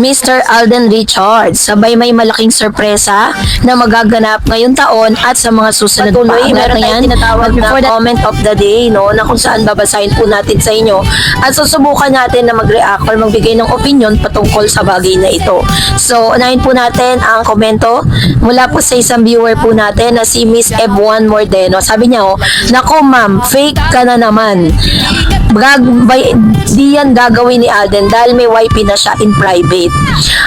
Mr. Alden Richards. Sabay may malaking sorpresa na magaganap ngayong taon at sa mga susunod pa. Patuloy, meron tayong tinatawag na the comment of the day, no, na kung saan babasahin po natin sa inyo. At susubukan natin na mag-react or magbigay ng opinion patungkol sa bagay na ito. So, unahin po natin ang komento mula po sa isang viewer po natin na si Miss Ebuan Mordeno. Sabi niya, oh, Nako ma'am, fake ka na naman. Gag bay, di yan gagawin ni Alden dahil may YP na siya in private.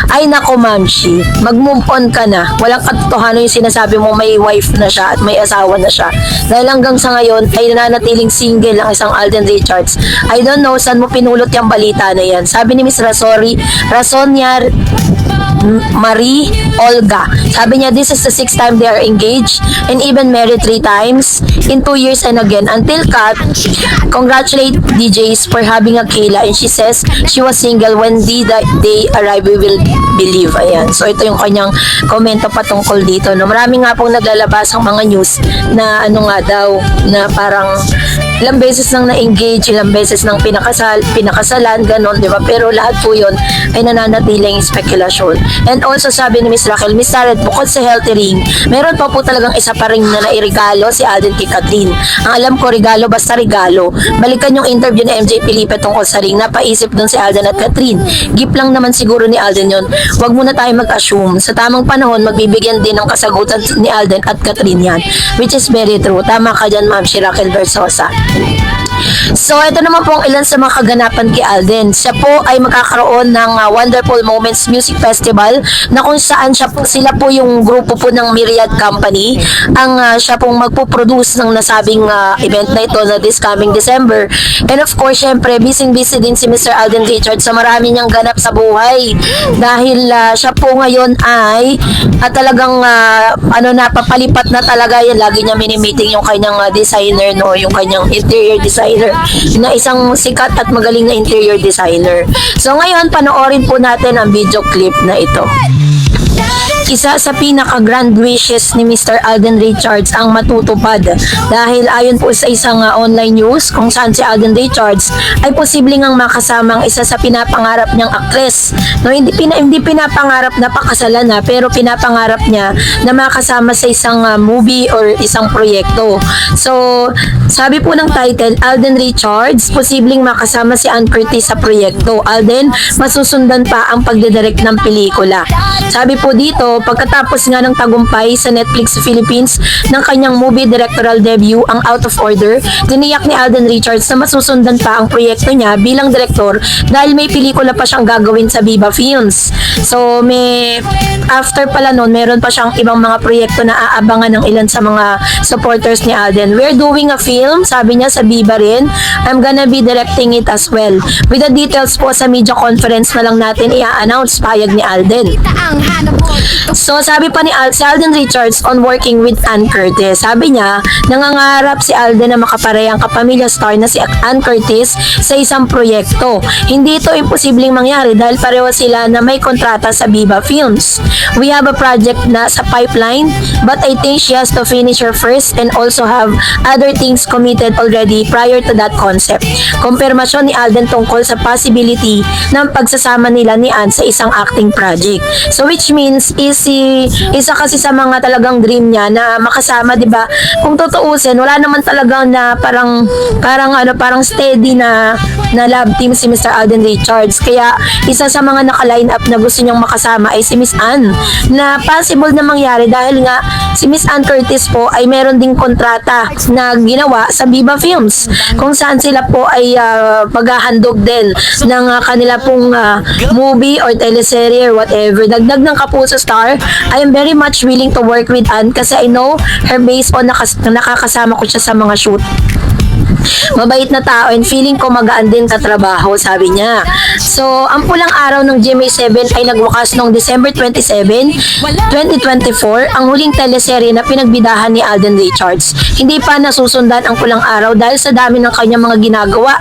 Ay nako ma'am she, mag-move on ka na. Walang katotohanan yung sinasabi mo may wife na siya at may asawa na siya. Dahil hanggang sa ngayon ay nananatiling single ang isang Alden Richards. I don't know saan mo pinulot yung balita na yan. Sabi ni Miss Rasori, Rasonia Marie Olga. Sabi niya, this is the sixth time they are engaged and even married three times in two years and again. Until cut, congratulate DJs for having a Kayla and she says she was single when the day arrive we will believe. Ayan. So ito yung kanyang komento patungkol dito. No, marami nga pong naglalabas ang mga news na ano nga daw na parang ilang beses nang na-engage, ilang beses nang pinakasal, pinakasalan, ganon, di ba? Pero lahat po yun ay nananatiling spekulasyon. And also sabi ni Miss Raquel, Miss Saret, bukod sa healthy ring, meron pa po talagang isa pa ring na nairigalo si Alden kay Kathleen. Ang alam ko, regalo basta regalo. Balikan yung interview ni MJ Felipe tungkol sa ring, napaisip dun si Alden at Catherine. Gift lang naman siguro ni Alden yun. Huwag muna tayo mag-assume. Sa tamang panahon, magbibigyan din ng kasagutan ni Alden at Catherine yan. Which is very true. Tama ka dyan, ma'am, si Raquel Versosa. So, ito naman po ang ilan sa mga kaganapan kay Alden. Siya po ay magkakaroon ng uh, Wonderful Moments Music Festival na kung saan siya po, sila po yung grupo po ng Myriad Company ang uh, siya pong magpo-produce ng nasabing uh, event na ito na this coming December. And of course, syempre, busy-busy din si Mr. Alden Richards sa marami niyang ganap sa buhay dahil uh, siya po ngayon ay at talagang uh, ano na papalipat na talaga yan lagi niya mini-meeting yung kanyang uh, designer no yung kanyang interior designer na isang sikat at magaling na interior designer. So ngayon panoorin po natin ang video clip na ito isa sa pinaka grand wishes ni Mr. Alden Richards ang matutupad. Dahil ayon po sa isang uh, online news kung saan si Alden Richards ay posibleng ang makasama ang isa sa pinapangarap niyang aktres. No hindi pina, hindi pinapangarap na pakasalan na pero pinapangarap niya na makasama sa isang uh, movie or isang proyekto. So sabi po ng title Alden Richards posibleng makasama si Ann Curtis sa proyekto. Alden masusundan pa ang pagdidirect ng pelikula. Sabi po dito pagkatapos nga ng tagumpay sa Netflix Philippines ng kanyang movie directorial debut, ang Out of Order, tiniyak ni Alden Richards na masusundan pa ang proyekto niya bilang direktor dahil may pelikula pa siyang gagawin sa Viva Films. So, may after pala noon, meron pa siyang ibang mga proyekto na aabangan ng ilan sa mga supporters ni Alden. We're doing a film, sabi niya sa Viva rin. I'm gonna be directing it as well. With the details po sa media conference na lang natin i-announce payag ni Alden. So, sabi pa ni Al si Alden Richards on working with Ann Curtis. Sabi niya, nangangarap si Alden na makaparehang kapamilya star na si Ann Curtis sa isang proyekto. Hindi ito imposibleng mangyari dahil pareho sila na may kontrata sa Viva Films. We have a project na sa pipeline but I think she has to finish her first and also have other things committed already prior to that concept. Kumpirmasyon ni Alden tungkol sa possibility ng pagsasama nila ni Ann sa isang acting project. So which means is si isa kasi sa mga talagang dream niya na makasama, 'di ba? Kung tutuusin, wala naman talagang na parang parang ano, parang steady na na love team si Mr. Alden Richards. Kaya isa sa mga naka-line up na gusto niyang makasama ay si Miss Ann na possible na mangyari dahil nga si Miss Ann Curtis po ay meron ding kontrata na ginawa sa Viva Films kung saan sila po ay uh, maghahandog din ng uh, kanila pong uh, movie or teleserye or whatever. Dagdag ng Kapuso Star, I am very much willing to work with Ann kasi I know her based on nakas- nakakasama ko siya sa mga shoot. Mabait na tao and feeling ko magaan din katrabaho, sabi niya. So, ang pulang araw ng GMA7 ay nagwakas noong December 27, 2024, ang huling teleserye na pinagbidahan ni Alden Richards. Hindi pa nasusundan ang pulang araw dahil sa dami ng kanyang mga ginagawa.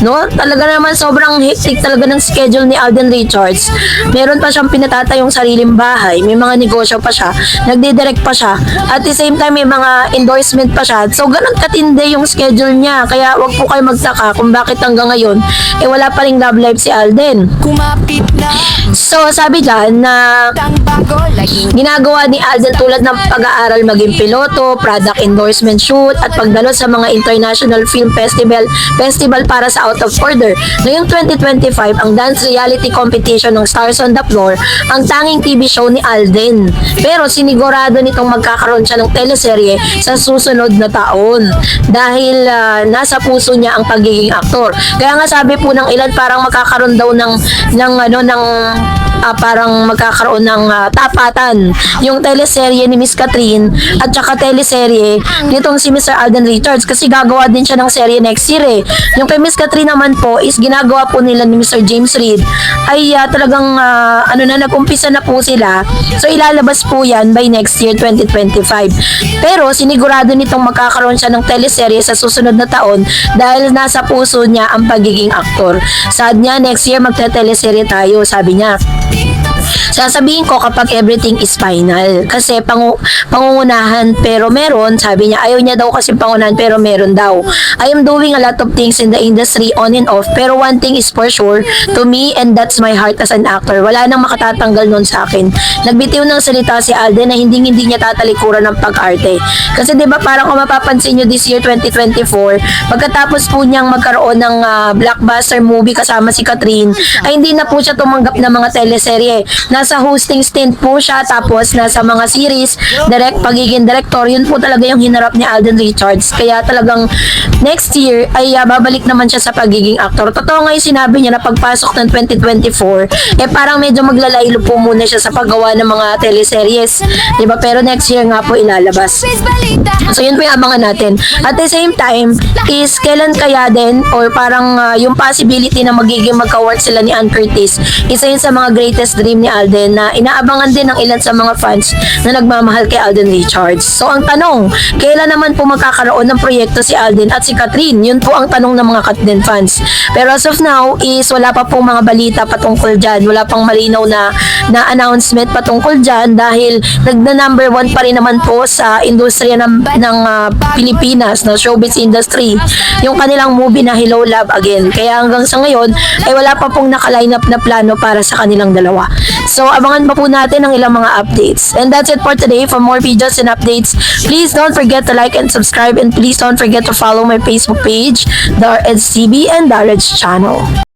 No? Talaga naman sobrang hectic talaga ng schedule ni Alden Richards. Meron pa siyang pinatatayong sariling bahay, may mga negosyo pa siya, nagdidirect pa siya, at the same time may mga endorsement pa siya. So ganun katindi yung schedule niya. Kaya wag po kayo magtaka kung bakit hanggang ngayon eh wala pa ring love life si Alden. Kumapit na So sabi dyan na Ginagawa ni Alden tulad ng pag-aaral maging piloto, product endorsement shoot, at pagdalo sa mga international film festival festival para sa Out of Order. Ngayong 2025, ang dance reality competition ng Stars on the Floor, ang tanging TV show ni Alden. Pero sinigurado nitong magkakaroon siya ng teleserye sa susunod na taon dahil ah, nasa puso niya ang pagiging aktor. Kaya nga sabi po ng ilan parang magkakaroon daw ng ng ano ng ah, parang magkakaroon ng ah, tapatan yung teleserye ni Miss Catherine at saka teleserye nitong si Mr. Alden Richards kasi gagawa din siya ng serye next year eh. Yung kay Miss Catherine naman po is ginagawa po nila ni Mr. James Reid ay ah, talagang ah, ano na nagumpisa na po sila. So ilalabas po yan by next year 2025. Pero sinigurado nitong magkakaroon siya ng teleserye sa susunod na taon dahil nasa puso niya ang pagiging aktor. Saad niya next year magte-teleserye tayo, sabi niya. Sasabihin ko kapag everything is final. Kasi pangu pangungunahan pero meron, sabi niya, ayaw niya daw kasi pangunahan pero meron daw. I am doing a lot of things in the industry on and off pero one thing is for sure to me and that's my heart as an actor. Wala nang makatatanggal nun sa akin. Nagbitiw ng salita si Alden na hindi hindi niya tatalikuran ng pag-arte. Kasi 'di ba parang kung mapapansin niyo this year 2024, pagkatapos po niyang magkaroon ng ah, blockbuster movie kasama si Catherine, ay hindi na po siya tumanggap ng mga teleserye. Nasa hosting stint po siya tapos nasa mga series, direct pagiging director, yun po talaga yung hinarap ni Alden Richards. Kaya talagang next year ay ah, babalik naman siya sa pagiging aktor. Totoo nga yung sinabi niya na pagpasok ng 2024, eh parang medyo maglalaylo po muna siya sa paggawa ng mga teleseries. ba? Pero next year nga po ilalabas. So yun po yung abangan natin. At the same time, is kailan kaya din or parang ah, yung possibility na magiging magka-work sila ni Ann Curtis, isa yun sa mga greatest dream ni Alden na inaabangan din ng ilan sa mga fans na nagmamahal kay Alden Richards. So ang tanong, kailan naman po magkakaroon ng proyekto si Alden at si Catherine? Yun po ang tanong ng mga Catherine fans. Pero as of now, is wala pa pong mga balita patungkol dyan. Wala pang malinaw na, na announcement patungkol dyan dahil nagna number one pa rin naman po sa industriya ng, ng ah, Pilipinas, na showbiz industry, yung kanilang movie na Hello Love Again. Kaya hanggang sa ngayon, ay wala pa pong nakaline up na plano para sa kanilang dalawa. So, abangan pa po natin ang ilang mga updates. And that's it for today. For more videos and updates, please don't forget to like and subscribe and please don't forget to follow my Facebook page, the RSCB and the Reds channel.